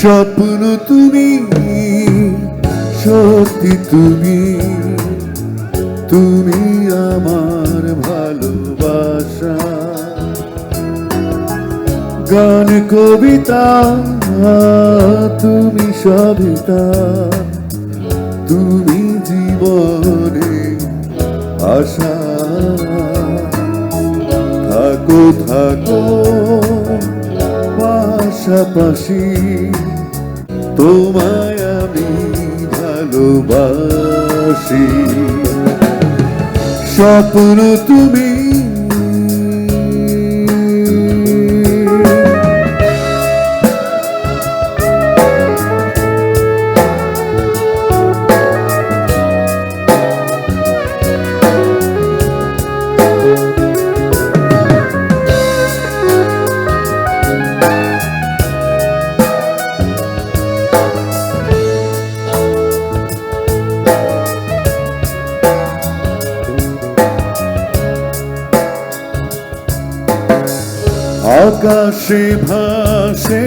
স্বপ্ন তুমি, সত্যি তুমি তুমি আমার ভালোবাসা। গান, কবিতা, তুমি সবিতা, তুমি জীবনে আশা। থাকো থাকো, পাশাপাশি তোমায় আমি ভালোবাসি। স্বপ্ন তুমি আকাশে ভাসে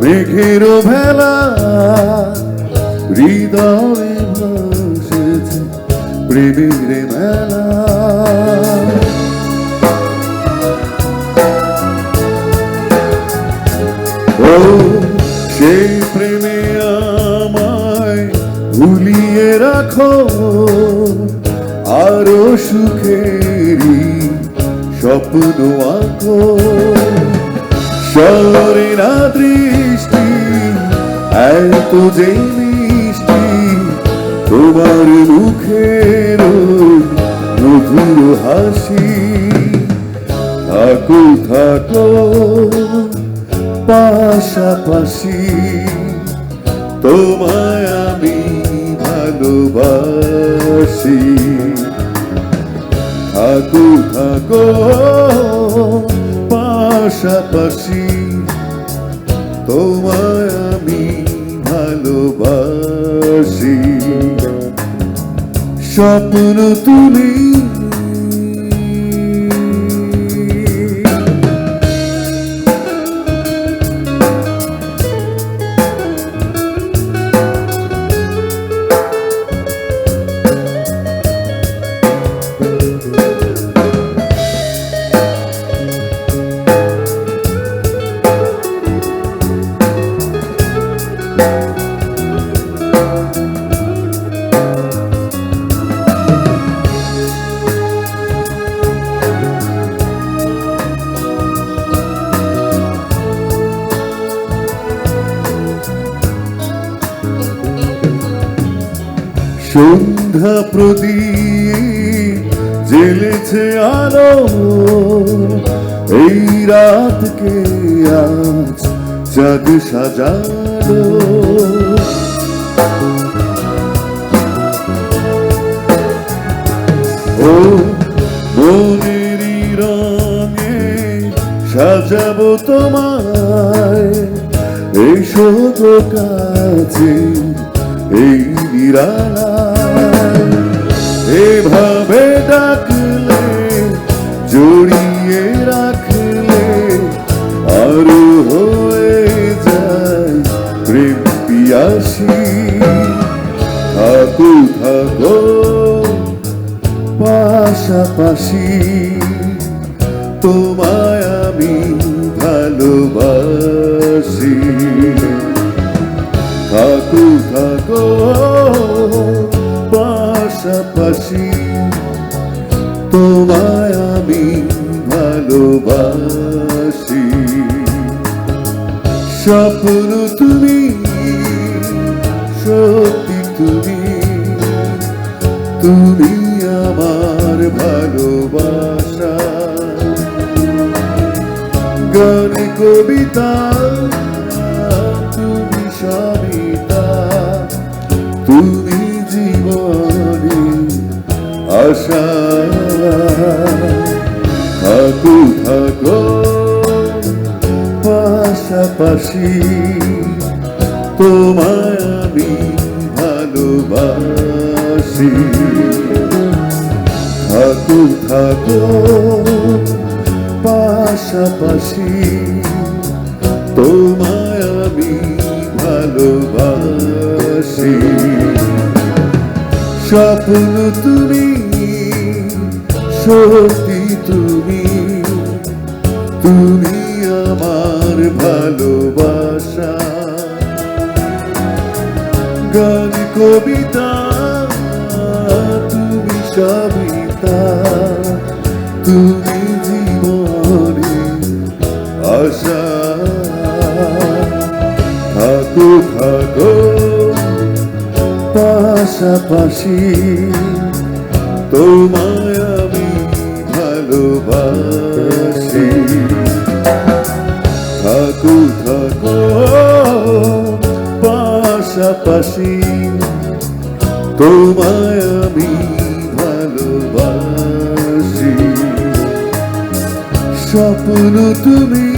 মেঘের ভেলা, হৃদয়ে ভাসেছে প্রেমের মেলা। ও, সেই প্রেমে আমায় ভুলিয়ে রাখো, আরও সুখেরই স্বপ্ন আঁকো শহরে না দৃষ্টি এত যে মিষ্টি, তোমার মুখের মধুর হাসি থাকো থাকো পাশাপাশি তোমায় আমি ভালোবাসি। থাকো থাকো পাশাপাশি। তোমায় আমি ভালোবাসি। স্বপ্ন তুমি সন্ধ্যা প্রদীপ জেলেছে আলো এই রাতকে আজ চাঁদ সাজালো। ও মনেরই রঙে সাজাবো তোমায়। এসো তো কাছে এই নিরালায় এভাবে ডাকলে, জড়িয়ে রাখলে, আরও হয়ে যায় প্রেম পিয়াসী। থাকো থাকো, পাশাপাশি, তোমায় আমি ভালোবাসি। থাকো থাকো পাশাপাশি তোমায় আমি ভালোবাসি। স্বপ্ন তুমি, সত্যি তুমি তুমি আমার ভালোবাসা। গান, কবিতা, তুমি সবিতা তুমি আশা থাকো থাকো, পাশাপাশি তোমায় আমি ভালোবাসি। থাকো থাকো, পাশাপাশি তোমায় আমি ভালোবাসি। স্বপ্ন তুমি সত্যি তুমি তুমি আমার ভালোবাসা। গান, কবিতা, তুমি সবিতা, তুমি জীবনে আশা। থাকো থাকো, পাশাপাশি তোমায় ভালোবাসি। থাকু থাকো পাশাপাশি। তোমায় আমি ভালোবাসি। স্বপ্ন তুমি